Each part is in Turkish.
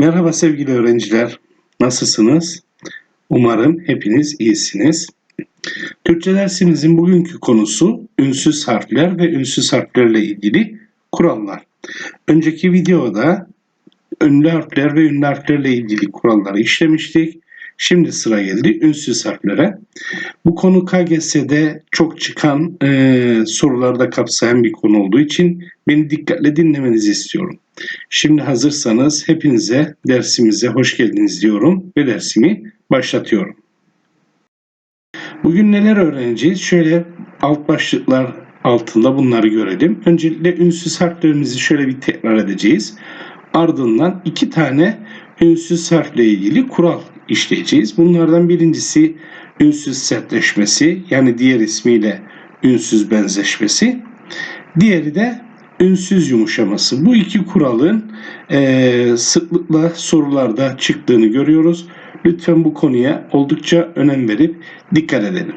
Merhaba sevgili öğrenciler. Nasılsınız? Umarım hepiniz iyisiniz. Türkçe dersimizin bugünkü konusu ünsüz harfler ve ünsüz harflerle ilgili kurallar. Önceki videoda ünlü harfler ve ünlü harflerle ilgili kuralları işlemiştik. Şimdi sıra geldi ünsüz harflere. Bu konu KGS'de çok çıkan e, sorularda kapsayan bir konu olduğu için beni dikkatle dinlemenizi istiyorum. Şimdi hazırsanız hepinize dersimize hoş geldiniz diyorum ve dersimi başlatıyorum. Bugün neler öğreneceğiz? Şöyle alt başlıklar altında bunları görelim. Öncelikle ünsüz harflerimizi şöyle bir tekrar edeceğiz. Ardından iki tane ünsüz harfle ilgili kural işleyeceğiz. Bunlardan birincisi ünsüz sertleşmesi yani diğer ismiyle ünsüz benzeşmesi. Diğeri de ünsüz yumuşaması. Bu iki kuralın e, sıklıkla sorularda çıktığını görüyoruz. Lütfen bu konuya oldukça önem verip dikkat edelim.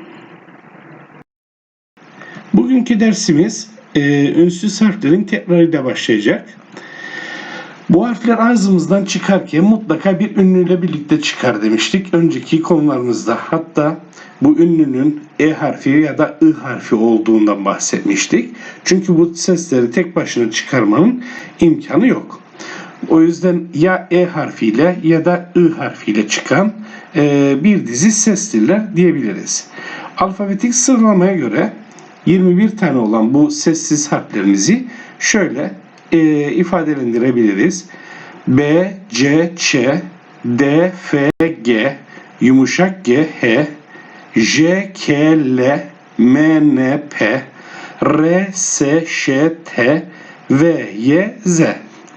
Bugünkü dersimiz e, ünsüz harflerin tekrarıyla başlayacak. Bu harfler ağzımızdan çıkarken mutlaka bir ünlüyle birlikte çıkar demiştik önceki konularımızda. Hatta bu ünlünün E harfi ya da I harfi olduğundan bahsetmiştik. Çünkü bu sesleri tek başına çıkarmanın imkanı yok. O yüzden ya E harfiyle ya da I harfiyle çıkan e, bir dizi sesliler diyebiliriz. Alfabetik sıralamaya göre 21 tane olan bu sessiz harflerimizi şöyle e, ifadelendirebiliriz. B, C, Ç, D, F, G, yumuşak G, H, J, K, L, M, N, P, R, S, Ş, T, V, Y, Z.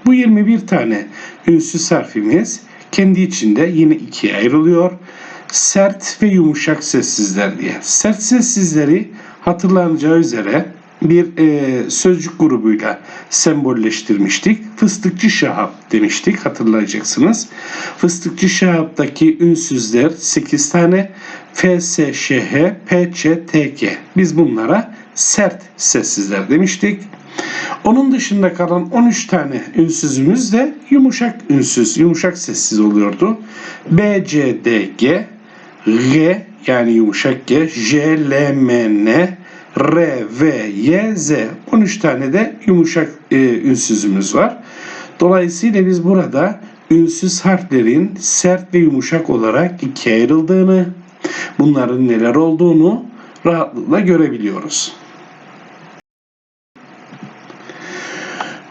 Bu 21 tane ünsüz harfimiz kendi içinde yine ikiye ayrılıyor. Sert ve yumuşak sessizler diye. Sert sessizleri hatırlanacağı üzere bir e, sözcük grubuyla sembolleştirmiştik. Fıstıkçı Şahap demiştik hatırlayacaksınız. Fıstıkçı Şahap'taki ünsüzler 8 tane F, S, Ş, H, P, Ç, T, K. Biz bunlara sert sessizler demiştik. Onun dışında kalan 13 tane ünsüzümüz de yumuşak ünsüz, yumuşak sessiz oluyordu. B, C, D, G, G yani yumuşak G, J, L, M, N, R, V, Y, Z. 13 tane de yumuşak e, ünsüzümüz var. Dolayısıyla biz burada ünsüz harflerin sert ve yumuşak olarak ikiye ayrıldığını, bunların neler olduğunu rahatlıkla görebiliyoruz.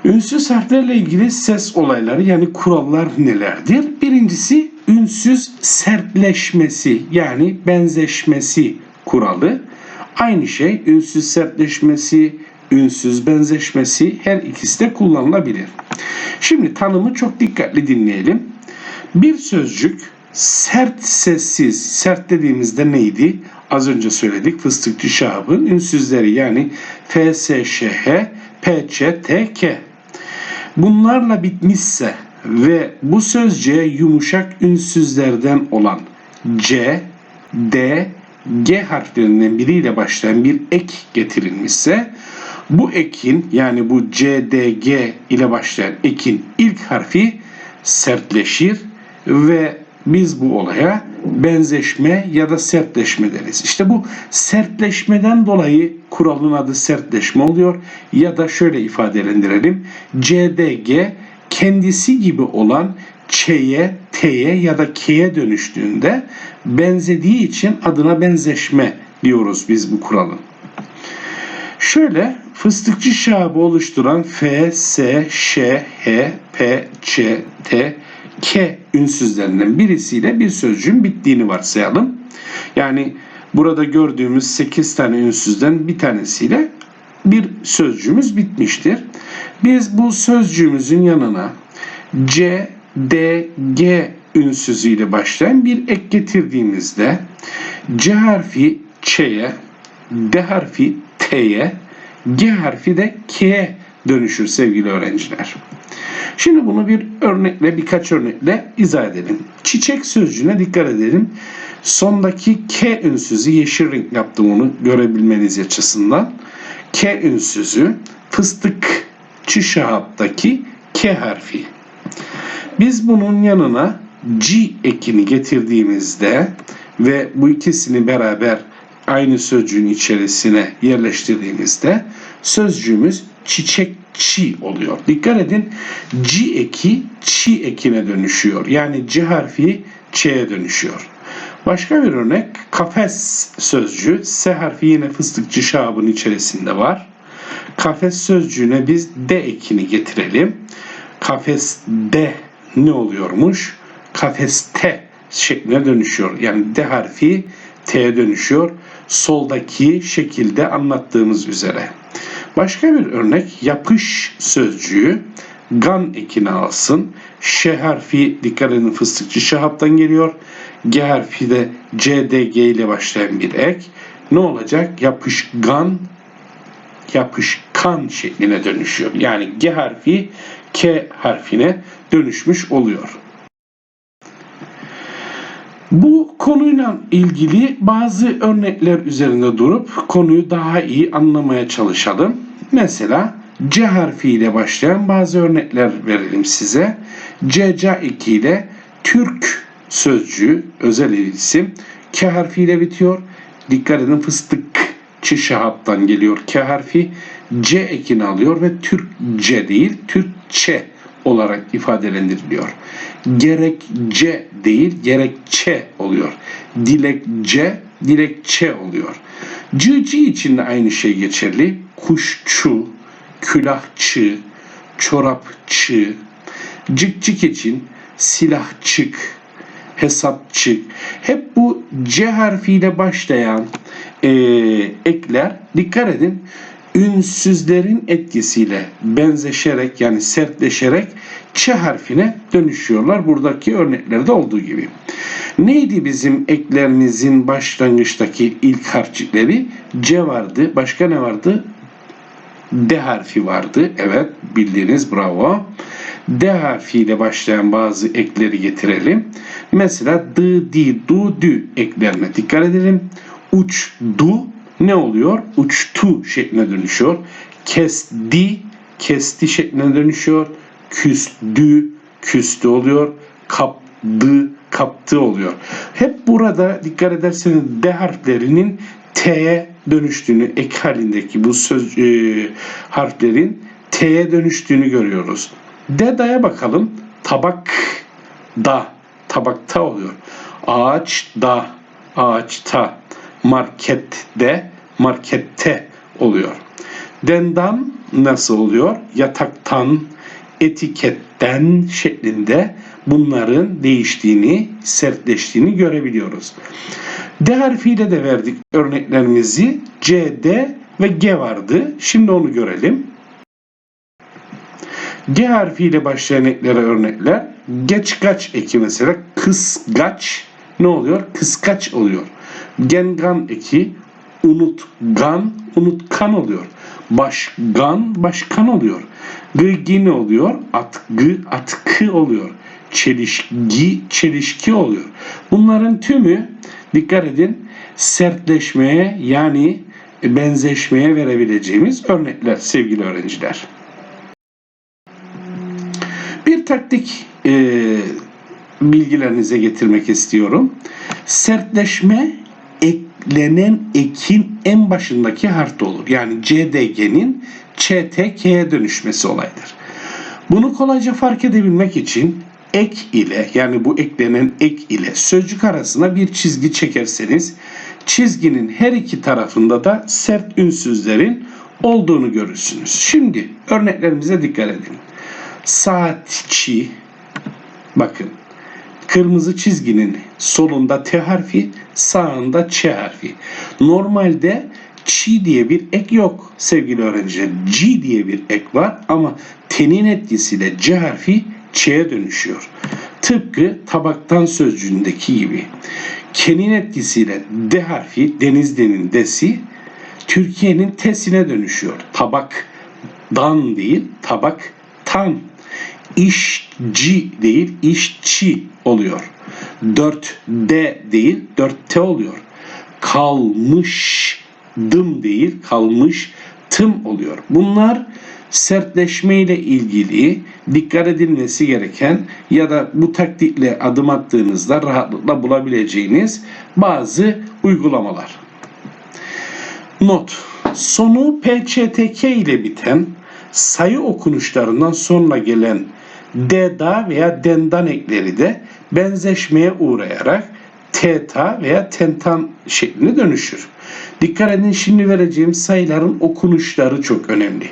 Ünsüz harflerle ilgili ses olayları yani kurallar nelerdir? Birincisi ünsüz sertleşmesi yani benzeşmesi kuralı. Aynı şey ünsüz sertleşmesi, ünsüz benzeşmesi her ikisi de kullanılabilir. Şimdi tanımı çok dikkatli dinleyelim. Bir sözcük sert sessiz, sert dediğimizde neydi? Az önce söyledik fıstıkçı şahabın ünsüzleri yani F, S, Ş, H, P, Ç, T, K. Bunlarla bitmişse ve bu sözcüğe yumuşak ünsüzlerden olan C, D, G harflerinden biriyle başlayan bir ek getirilmişse bu ekin yani bu C, D, G ile başlayan ekin ilk harfi sertleşir ve biz bu olaya benzeşme ya da sertleşme deriz. İşte bu sertleşmeden dolayı kuralın adı sertleşme oluyor ya da şöyle ifadelendirelim. CDG kendisi gibi olan Ç'ye, T'ye ya da K'ye dönüştüğünde benzediği için adına benzeşme diyoruz biz bu kuralın. Şöyle fıstıkçı şabı oluşturan F, S, Ş, H, P, Ç, T, K ünsüzlerinden birisiyle bir sözcüğün bittiğini varsayalım. Yani burada gördüğümüz 8 tane ünsüzden bir tanesiyle bir sözcüğümüz bitmiştir. Biz bu sözcüğümüzün yanına C, D, G ünsüzüyle başlayan bir ek getirdiğimizde C harfi Ç'ye, D harfi T'ye, G harfi de K'ye dönüşür sevgili öğrenciler. Şimdi bunu bir örnekle birkaç örnekle izah edelim. Çiçek sözcüğüne dikkat edelim. Sondaki K ünsüzü yeşil renk yaptım onu görebilmeniz açısından. K ünsüzü fıstık şahaptaki K harfi. Biz bunun yanına G ekini getirdiğimizde ve bu ikisini beraber aynı sözcüğün içerisine yerleştirdiğimizde sözcüğümüz çiçekçi oluyor. Dikkat edin G eki çi ekine dönüşüyor. Yani C harfi Ç'ye dönüşüyor. Başka bir örnek kafes sözcüğü. S harfi yine fıstıkçı şabın içerisinde var. Kafes sözcüğüne biz D ekini getirelim. Kafes D ne oluyormuş? Kafes T şekline dönüşüyor. Yani D harfi T'ye dönüşüyor. Soldaki şekilde anlattığımız üzere. Başka bir örnek yapış sözcüğü gan ekini alsın. Ş harfi dikkat edin fıstıkçı şahaptan geliyor. G harfi de C, D, G ile başlayan bir ek. Ne olacak? Yapışgan yapışkan şekline dönüşüyor. Yani G harfi K harfine dönüşmüş oluyor. Bu konuyla ilgili bazı örnekler üzerinde durup konuyu daha iyi anlamaya çalışalım. Mesela C harfiyle başlayan bazı örnekler verelim size. CC2 ile Türk sözcüğü özel isim K harfiyle bitiyor. Dikkat edin fıstık şahaptan geliyor K harfi. C ekini alıyor ve Türkçe değil Türkçe olarak ifadelendiriliyor. Gerekçe değil gerekçe oluyor. Dilekçe dilekçe oluyor. Cıcı için de aynı şey geçerli. Kuşçu, külahçı, çorapçı, cıkcık için silahçık, hesapçık. Hep bu C harfiyle başlayan e, ekler dikkat edin ünsüzlerin etkisiyle benzeşerek yani sertleşerek Ç harfine dönüşüyorlar. Buradaki örneklerde olduğu gibi. Neydi bizim eklerimizin başlangıçtaki ilk harfçikleri? C vardı. Başka ne vardı? D harfi vardı. Evet bildiğiniz bravo. D harfiyle başlayan bazı ekleri getirelim. Mesela d, di, du, dü eklerine dikkat edelim. Uç, du ne oluyor? Uçtu şekline dönüşüyor. Kesti, kesti şekline dönüşüyor. Küstü, küstü oluyor. Kapdı, kaptı oluyor. Hep burada dikkat ederseniz D harflerinin T'ye dönüştüğünü, ek halindeki bu söz e, harflerin T'ye dönüştüğünü görüyoruz. Deda'ya bakalım. Tabak da, tabakta oluyor. Ağaç da, ağaçta. Markette, markette oluyor. Dendan nasıl oluyor? Yataktan, etiketten şeklinde bunların değiştiğini, sertleştiğini görebiliyoruz. D harfiyle de verdik örneklerimizi. C, D ve G vardı. Şimdi onu görelim. G harfiyle başlayan eklere örnekler. Geçgaç eki mesela kısgaç ne oluyor? Kıskaç oluyor. Gengan eki unutgan, unutkan oluyor. Başgan, başkan oluyor. Gıgi ne oluyor? Atgı, atkı oluyor. Çelişki, çelişki oluyor. Bunların tümü dikkat edin sertleşmeye yani benzeşmeye verebileceğimiz örnekler sevgili öğrenciler. Bir taktik e, bilgilerinize getirmek istiyorum. Sertleşme eklenen ekin en başındaki harfte olur. Yani CDG'nin ÇTK'ye dönüşmesi olaydır. Bunu kolayca fark edebilmek için ek ile yani bu eklenen ek ile sözcük arasına bir çizgi çekerseniz çizginin her iki tarafında da sert ünsüzlerin olduğunu görürsünüz. Şimdi örneklerimize dikkat edin. Saatçi bakın kırmızı çizginin solunda T harfi, sağında Ç harfi. Normalde Çi diye bir ek yok sevgili öğrenciler. G diye bir ek var ama tenin etkisiyle C harfi Ç'ye dönüşüyor. Tıpkı tabaktan sözcüğündeki gibi. Kenin etkisiyle D harfi denizdenin desi Türkiye'nin tesine dönüşüyor. Tabak dan değil tabak tan. İşci değil işçi oluyor. 4D değil 4T oluyor. Kalmış dım değil kalmış tım oluyor. Bunlar sertleşme ile ilgili dikkat edilmesi gereken ya da bu taktikle adım attığınızda rahatlıkla bulabileceğiniz bazı uygulamalar. Not. Sonu PÇTK ile biten sayı okunuşlarından sonra gelen deda veya dendan ekleri de benzeşmeye uğrayarak teta veya tentan şekline dönüşür. Dikkat edin şimdi vereceğim sayıların okunuşları çok önemli.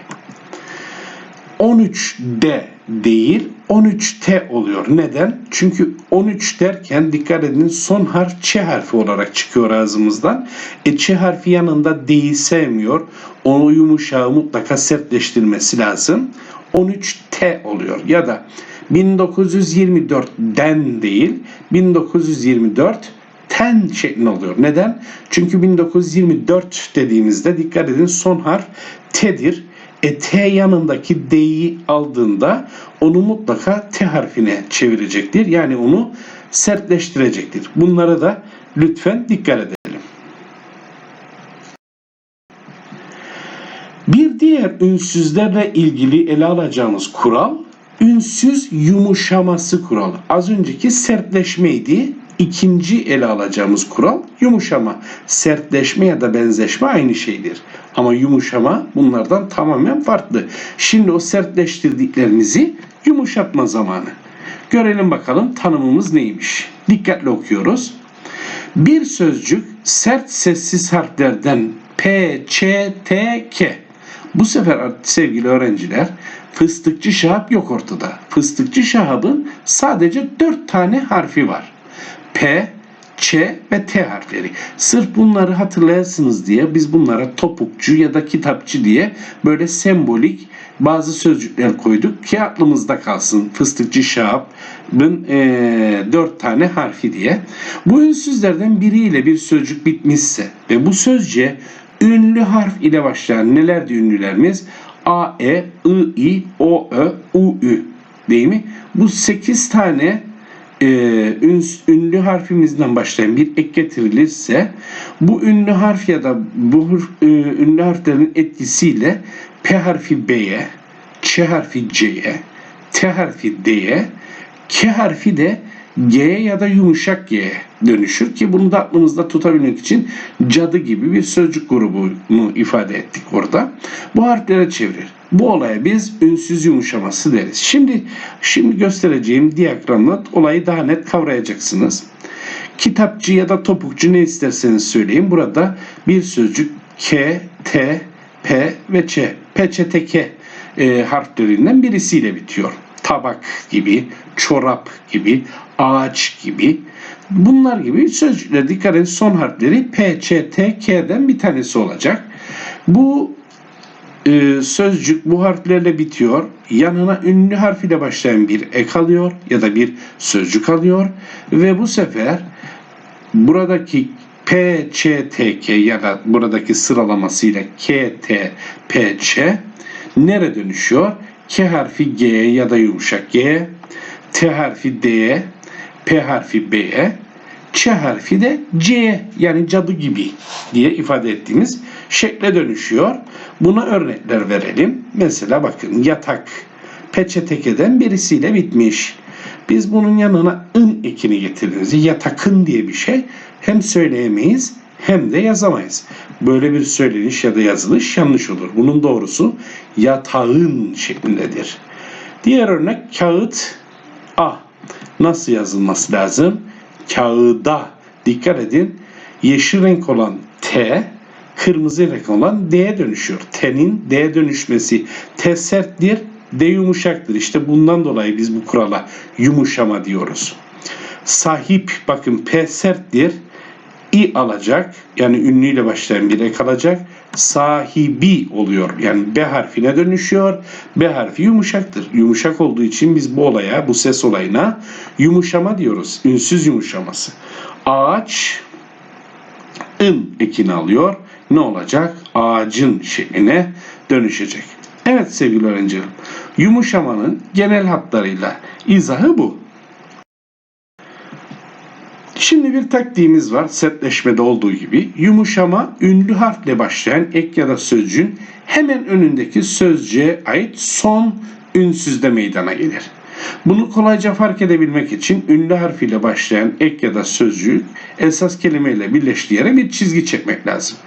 13D değil 13T oluyor. Neden? Çünkü 13 derken dikkat edin son harf Ç harfi olarak çıkıyor ağzımızdan. E Ç harfi yanında D'yi sevmiyor. Onu yumuşağı mutlaka sertleştirmesi lazım. 13T oluyor. Ya da 1924'den değil 1924 ten şeklinde oluyor. Neden? Çünkü 1924 dediğimizde dikkat edin son harf T'dir. E, T yanındaki D'yi aldığında onu mutlaka T harfine çevirecektir. Yani onu sertleştirecektir. Bunlara da lütfen dikkat edelim. Bir diğer ünsüzlerle ilgili ele alacağımız kural ünsüz yumuşaması kuralı. Az önceki sertleşmeydi. İkinci ele alacağımız kural yumuşama. Sertleşme ya da benzeşme aynı şeydir. Ama yumuşama bunlardan tamamen farklı. Şimdi o sertleştirdiklerimizi yumuşatma zamanı. Görelim bakalım tanımımız neymiş. Dikkatli okuyoruz. Bir sözcük sert sessiz harflerden P, Ç, T, K. Bu sefer sevgili öğrenciler fıstıkçı şahap yok ortada. Fıstıkçı şahabın sadece 4 tane harfi var. P, Ç ve T harfleri. Sırf bunları hatırlayasınız diye biz bunlara topukçu ya da kitapçı diye böyle sembolik bazı sözcükler koyduk ki aklımızda kalsın. Fıstıkçı şahabın e, dört tane harfi diye. Bu ünsüzlerden biriyle bir sözcük bitmişse ve bu sözcüğe ünlü harf ile başlayan nelerdi ünlülerimiz? A, E, I, I, O, Ö, U, Ü değil mi? Bu 8 tane e, üns, ünlü harfimizden başlayan bir ek getirilirse bu ünlü harf ya da bu e, ünlü harflerin etkisiyle P harfi B'ye, Ç harfi C'ye, T harfi D'ye, K harfi de G'ye ya da yumuşak G'ye dönüşür ki bunu da aklımızda tutabilmek için cadı gibi bir sözcük grubunu ifade ettik orada. Bu harflere çevirir. Bu olaya biz ünsüz yumuşaması deriz. Şimdi şimdi göstereceğim diyagramla olayı daha net kavrayacaksınız. Kitapçı ya da topukçu ne isterseniz söyleyin. Burada bir sözcük K, T, P ve Ç. P, Ç, T, K e, harflerinden birisiyle bitiyor. Tabak gibi, çorap gibi, ağaç gibi. Bunlar gibi sözcükler dikkat edin son harfleri P, Ç, T, K'den bir tanesi olacak. Bu e, sözcük bu harflerle bitiyor. Yanına ünlü harf ile başlayan bir ek alıyor ya da bir sözcük alıyor ve bu sefer buradaki P, Ç, T, K ya da buradaki sıralamasıyla K, T, P, Ç nere dönüşüyor? K harfi G ya da yumuşak G, T harfi D, P harfi B'ye, Ç harfi de C yani cadı gibi diye ifade ettiğimiz şekle dönüşüyor. Buna örnekler verelim. Mesela bakın yatak peçetekeden birisiyle bitmiş. Biz bunun yanına ın ekini getirdiğimizde yatakın diye bir şey hem söyleyemeyiz hem de yazamayız. Böyle bir söyleniş ya da yazılış yanlış olur. Bunun doğrusu yatağın şeklindedir. Diğer örnek kağıt A. Nasıl yazılması lazım? Kağıda. Dikkat edin. Yeşil renk olan T kırmızı renk olan D'ye dönüşüyor. T'nin D'ye dönüşmesi. T serttir, D yumuşaktır. İşte bundan dolayı biz bu kurala yumuşama diyoruz. Sahip bakın P serttir. İ alacak yani ünlüyle başlayan bir ek alacak. Sahibi oluyor. Yani B harfine dönüşüyor. B harfi yumuşaktır. Yumuşak olduğu için biz bu olaya, bu ses olayına yumuşama diyoruz. Ünsüz yumuşaması. Ağaç ın ekini alıyor. Ne olacak? Ağacın şekline dönüşecek. Evet sevgili öğrencilerim. Yumuşamanın genel hatlarıyla izahı bu. Şimdi bir taktiğimiz var sertleşmede olduğu gibi. Yumuşama ünlü harfle başlayan ek ya da sözcüğün hemen önündeki sözcüğe ait son ünsüzde meydana gelir. Bunu kolayca fark edebilmek için ünlü harfiyle başlayan ek ya da sözcüğü esas kelimeyle birleştiği yere bir çizgi çekmek lazım.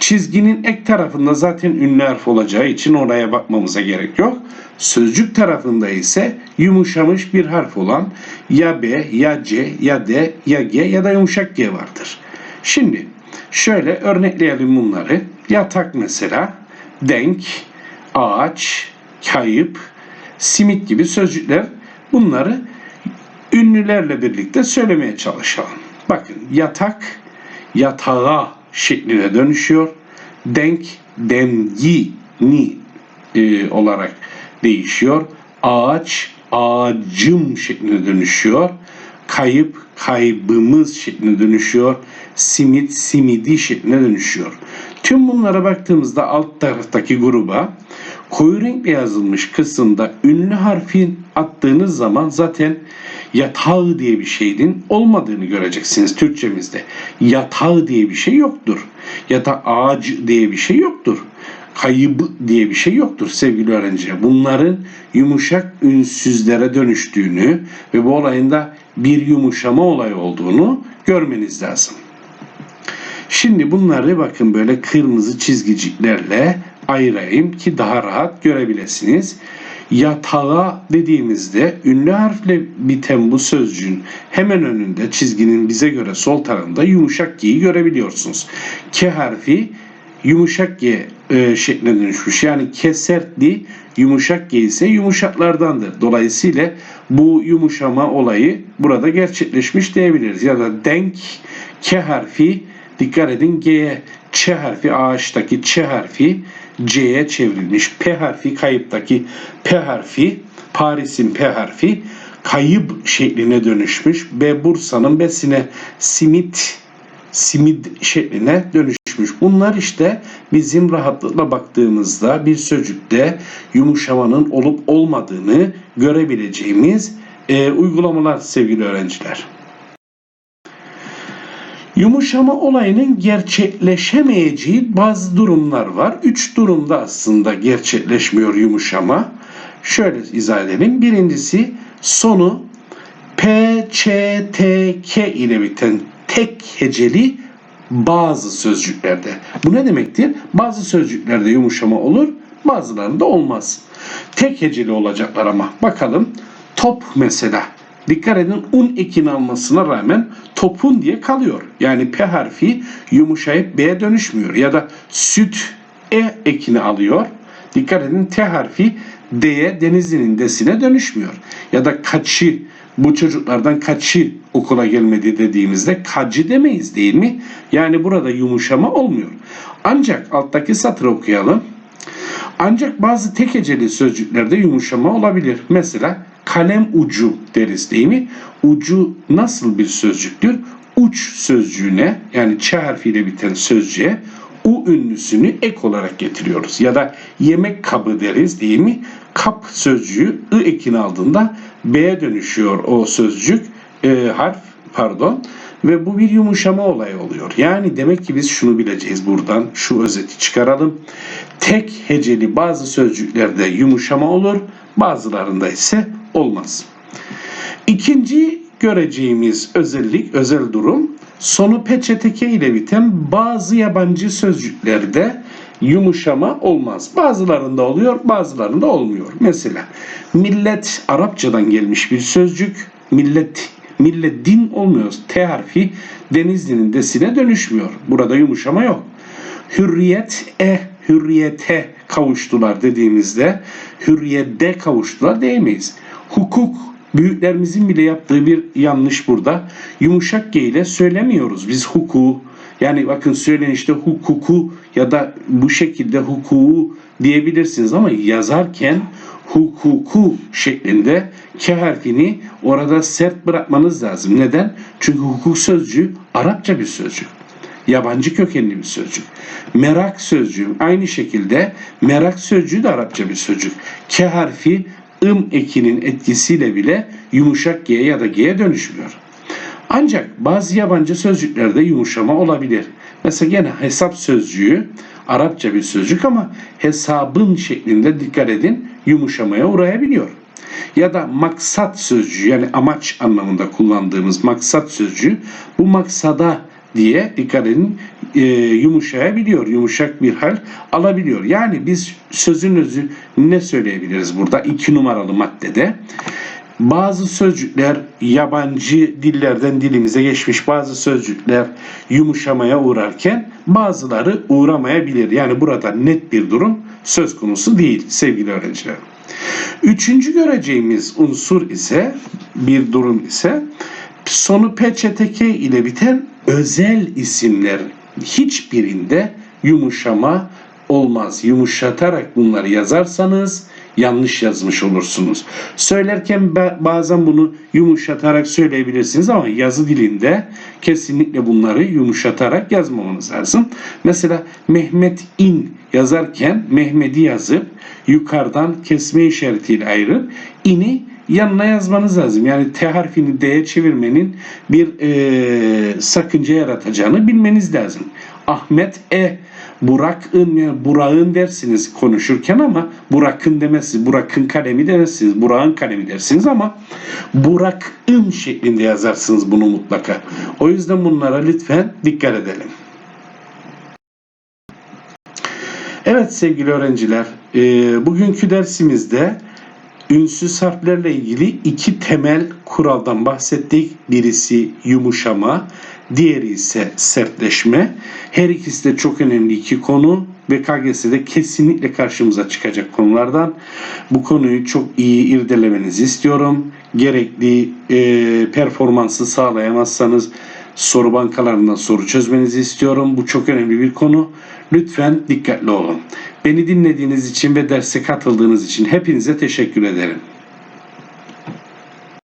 Çizginin ek tarafında zaten ünlü harf olacağı için oraya bakmamıza gerek yok. Sözcük tarafında ise yumuşamış bir harf olan ya B, ya C, ya D, ya G ya da yumuşak G vardır. Şimdi şöyle örnekleyelim bunları. Yatak mesela, denk, ağaç, kayıp, simit gibi sözcükler bunları ünlülerle birlikte söylemeye çalışalım. Bakın yatak yatağa şekline dönüşüyor. Denk dengi ni e, olarak değişiyor. Ağaç ağacım şekline dönüşüyor. Kayıp kaybımız şekline dönüşüyor. Simit simidi şekline dönüşüyor. Tüm bunlara baktığımızda alt taraftaki gruba koyu renkle yazılmış kısımda ünlü harfin attığınız zaman zaten yatağı diye bir şeyin olmadığını göreceksiniz Türkçemizde. Yatağı diye bir şey yoktur. Ya da ağacı diye bir şey yoktur. Kaybı diye bir şey yoktur sevgili öğrenciler. Bunların yumuşak ünsüzlere dönüştüğünü ve bu olayın da bir yumuşama olayı olduğunu görmeniz lazım. Şimdi bunları bakın böyle kırmızı çizgiciklerle ayırayım ki daha rahat görebilirsiniz. Yatağa dediğimizde ünlü harfle biten bu sözcüğün hemen önünde çizginin bize göre sol tarafında yumuşak G'yi görebiliyorsunuz. K harfi yumuşak G e, şekline dönüşmüş. Yani kesertli yumuşak G ise yumuşaklardandır. Dolayısıyla bu yumuşama olayı burada gerçekleşmiş diyebiliriz. Ya da denk K harfi dikkat edin G'ye Ç harfi ağaçtaki Ç harfi C'ye çevrilmiş. P harfi kayıptaki P harfi Paris'in P harfi kayıp şekline dönüşmüş. B Bursa'nın B'sine simit simid şekline dönüşmüş. Bunlar işte bizim rahatlıkla baktığımızda bir sözcükte yumuşamanın olup olmadığını görebileceğimiz e, uygulamalar sevgili öğrenciler. Yumuşama olayının gerçekleşemeyeceği bazı durumlar var. Üç durumda aslında gerçekleşmiyor yumuşama. Şöyle izah edelim. Birincisi sonu P, ile biten tek heceli bazı sözcüklerde. Bu ne demektir? Bazı sözcüklerde yumuşama olur, bazılarında olmaz. Tek heceli olacaklar ama. Bakalım top mesela. Dikkat edin un ekini almasına rağmen topun diye kalıyor. Yani P harfi yumuşayıp B'ye dönüşmüyor. Ya da süt E ekini alıyor. Dikkat edin T harfi D'ye denizlinin desine dönüşmüyor. Ya da kaçı bu çocuklardan kaçı okula gelmedi dediğimizde kacı demeyiz değil mi? Yani burada yumuşama olmuyor. Ancak alttaki satırı okuyalım. Ancak bazı tek heceli sözcüklerde yumuşama olabilir. Mesela kalem ucu deriz değil mi? Ucu nasıl bir sözcüktür? Uç sözcüğüne yani ç harfiyle biten sözcüğe u ünlüsünü ek olarak getiriyoruz. Ya da yemek kabı deriz değil mi? Kap sözcüğü ı ekini aldığında b'ye dönüşüyor o sözcük e, harf pardon ve bu bir yumuşama olayı oluyor. Yani demek ki biz şunu bileceğiz buradan şu özeti çıkaralım. Tek heceli bazı sözcüklerde yumuşama olur bazılarında ise olmaz. İkinci göreceğimiz özellik, özel durum sonu peçeteke ile biten bazı yabancı sözcüklerde yumuşama olmaz. Bazılarında oluyor, bazılarında olmuyor. Mesela millet Arapçadan gelmiş bir sözcük. Millet millet din olmuyor. T harfi Denizli'nin desine dönüşmüyor. Burada yumuşama yok. Hürriyet e hürriyete kavuştular dediğimizde hürriyette kavuştular diyemeyiz. Hukuk büyüklerimizin bile yaptığı bir yanlış burada. Yumuşak G ile söylemiyoruz biz hukuku. Yani bakın söylenişte hukuku ya da bu şekilde hukuku diyebilirsiniz ama yazarken hukuku şeklinde K harfini orada sert bırakmanız lazım. Neden? Çünkü hukuk sözcüğü Arapça bir sözcük. Yabancı kökenli bir sözcük. Merak sözcüğü aynı şekilde merak sözcüğü de Arapça bir sözcük. K harfi ım ekinin etkisiyle bile yumuşak G ya da G'ye dönüşmüyor. Ancak bazı yabancı sözcüklerde yumuşama olabilir. Mesela gene hesap sözcüğü Arapça bir sözcük ama hesabın şeklinde dikkat edin yumuşamaya uğrayabiliyor. Ya da maksat sözcüğü yani amaç anlamında kullandığımız maksat sözcüğü bu maksada diye dikkat edin e, yumuşayabiliyor. Yumuşak bir hal alabiliyor. Yani biz sözün özü ne söyleyebiliriz burada? iki numaralı maddede. Bazı sözcükler yabancı dillerden dilimize geçmiş bazı sözcükler yumuşamaya uğrarken bazıları uğramayabilir. Yani burada net bir durum söz konusu değil sevgili öğrenciler. Üçüncü göreceğimiz unsur ise bir durum ise sonu PÇTK ile biten özel isimler hiçbirinde yumuşama olmaz. Yumuşatarak bunları yazarsanız yanlış yazmış olursunuz. Söylerken ba- bazen bunu yumuşatarak söyleyebilirsiniz ama yazı dilinde kesinlikle bunları yumuşatarak yazmamanız lazım. Mesela Mehmet İn yazarken Mehmet'i yazıp yukarıdan kesme işaretiyle ayırıp ini yanına yazmanız lazım. Yani T harfini D'ye çevirmenin bir e, sakınca yaratacağını bilmeniz lazım. Ahmet E Burak'ın yani Burak'ın dersiniz konuşurken ama Burak'ın demezsiniz. Burak'ın kalemi demezsiniz. Burak'ın kalemi dersiniz ama Burak'ın şeklinde yazarsınız bunu mutlaka. O yüzden bunlara lütfen dikkat edelim. Evet sevgili öğrenciler, e, bugünkü dersimizde ünsüz harflerle ilgili iki temel kuraldan bahsettik. Birisi yumuşama, diğeri ise sertleşme. Her ikisi de çok önemli iki konu ve KGS'de kesinlikle karşımıza çıkacak konulardan. Bu konuyu çok iyi irdelemenizi istiyorum. Gerekli e, performansı sağlayamazsanız soru bankalarından soru çözmenizi istiyorum. Bu çok önemli bir konu. Lütfen dikkatli olun. Beni dinlediğiniz için ve derse katıldığınız için hepinize teşekkür ederim.